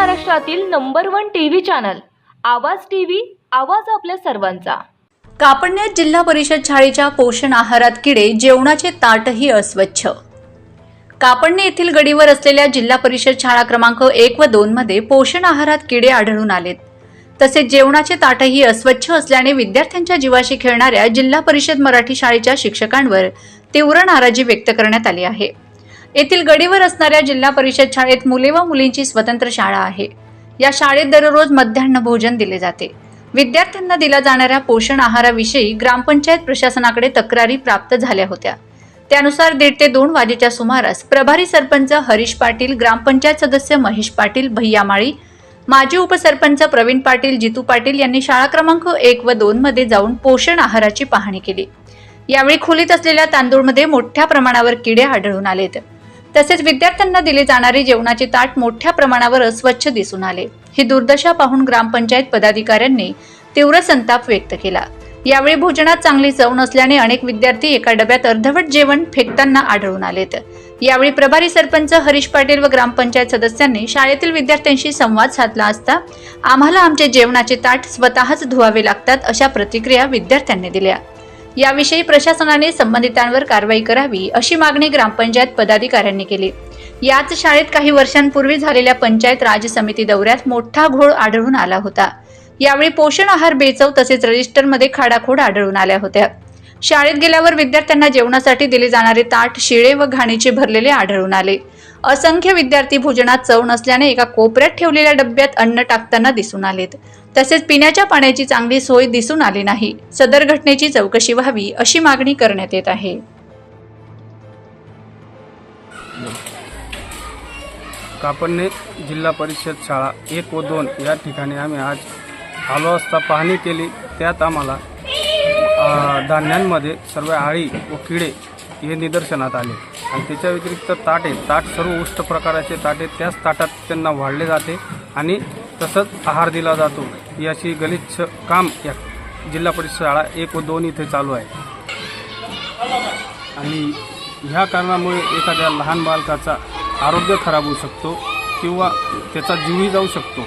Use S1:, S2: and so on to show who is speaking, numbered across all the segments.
S1: महाराष्ट्रातील number one TV channel Awaaz TV Awaaz आपल्या सर्वांचा.
S2: कापडण्यात जिल्हा परिषद शाळेच्या पोषण आहारात किडे जेवणाचे ताटही अस्वच्छ. कापडणे येथील गडीवर असलेल्या जिल्हा परिषद शाळा क्रमांक एक व दोन मध्ये पोषण आहारात किडे आढळून आलेत. तसेच जेवणाचे ताटही अस्वच्छ असल्याने विद्यार्थ्यांच्या जीवाशी खेळणाऱ्या जिल्हा परिषद मराठी शाळेच्या शिक्षकांवर तीव्र नाराजी व्यक्त करण्यात आली आहे. येथील गडीवर असणाऱ्या जिल्हा परिषद शाळेत मुले व मुलींची स्वतंत्र शाळा आहे. या शाळेत दररोज मध्यान्ह भोजन दिले जाते. विद्यार्थ्यांना दिला जाणाऱ्या पोषण आहाराविषयी ग्रामपंचायत प्रशासनाकडे तक्रारी प्राप्त झाल्या होत्या. त्यानुसार दीड ते दोन वाजेच्या सुमारास प्रभारी सरपंच हरीश पाटील ग्रामपंचायत सदस्य महेश पाटील भैयामाळी माजी उपसरपंच प्रवीण पाटील जितू पाटील यांनी शाळा क्रमांक एक व दोन मध्ये जाऊन पोषण आहाराची पाहणी केली. यावेळी खोलीत असलेल्या तांदूळमध्ये मोठ्या प्रमाणावर किडे आढळून आलेत. तसेच विद्यार्थ्यांना दिले जाणारे जेवणाचे ताट मोठ्या प्रमाणावर अस्वच्छ दिसून आले. ही दुर्दशा पाहून ग्रामपंचायत पदाधिकाऱ्यांनी तीव्र संताप व्यक्त केला. यावेळी भोजनात चांगली चव नसल्याने अनेक विद्यार्थी एका डब्यात अर्धवट जेवण फेकताना आढळून आलेत. यावेळी प्रभारी सरपंच हरीश पाटील व ग्रामपंचायत सदस्यांनी शाळेतील विद्यार्थ्यांशी संवाद साधला असता आम्हाला आमचे जेवणाचे ताट स्वतःच धुवावे लागतात अशा प्रतिक्रिया विद्यार्थ्यांनी दिल्या. याविषयी प्रशासनाने संबंधितांवर कारवाई करावी अशी मागणी ग्रामपंचायत पदाधिकाऱ्यांनी केली. याच शाळेत काही वर्षांपूर्वी झालेल्या पंचायत राज समिती दौऱ्यात मोठा घोळ आढळून आला होता. यावेळी पोषण आहार बेचव तसेच रजिस्टरमध्ये खाडाखोड आढळून आल्या होत्या. शाळेत गेल्यावर विद्यार्थ्यांना जेवणासाठी दिले जाणारे ताट शिळे व घाणीचे भरलेले आढळून आले. असंख्य विद्यार्थी भोजनात चव नसल्याने एका कोपऱ्यात ठेवलेल्या डब्यात अन्न टाकताना दिसून आलेत. तसेच पिण्याच्या पाण्याची चांगली सोय दिसून आली नाही. सदर घटनेची चौकशी व्हावी अशी मागणी करण्यात येत आहे.
S3: कापडणे जिल्हा परिषद शाळा एक व दोन या ठिकाणी आम्ही आज आलो असता पाहणी केली. त्यात आम्हाला धान्यांमध्ये सर्व आळी व किडे हे निदर्शनात आले. आणि त्याच्या व्यतिरिक्त ताट आहे ताट सर्व उष्ट प्रकाराचे ताट आहे त्याच ताटात त्यांना वाढले जाते आणि तसंच आहार दिला जातो. याची गलिच्छ काम या जिल्हा परिषद शाळा एक व दोन इथे चालू आहे. आणि ह्या कारणामुळे एखाद्या लहान बालकाचा आरोग्य खराब होऊ शकतो किंवा त्याचा जीवही जाऊ शकतो.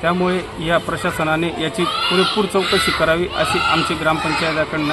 S3: त्यामुळे या प्रशासनाने याची पुरेपूर चौकशी करावी अशी आमची ग्रामपंचायताकडनं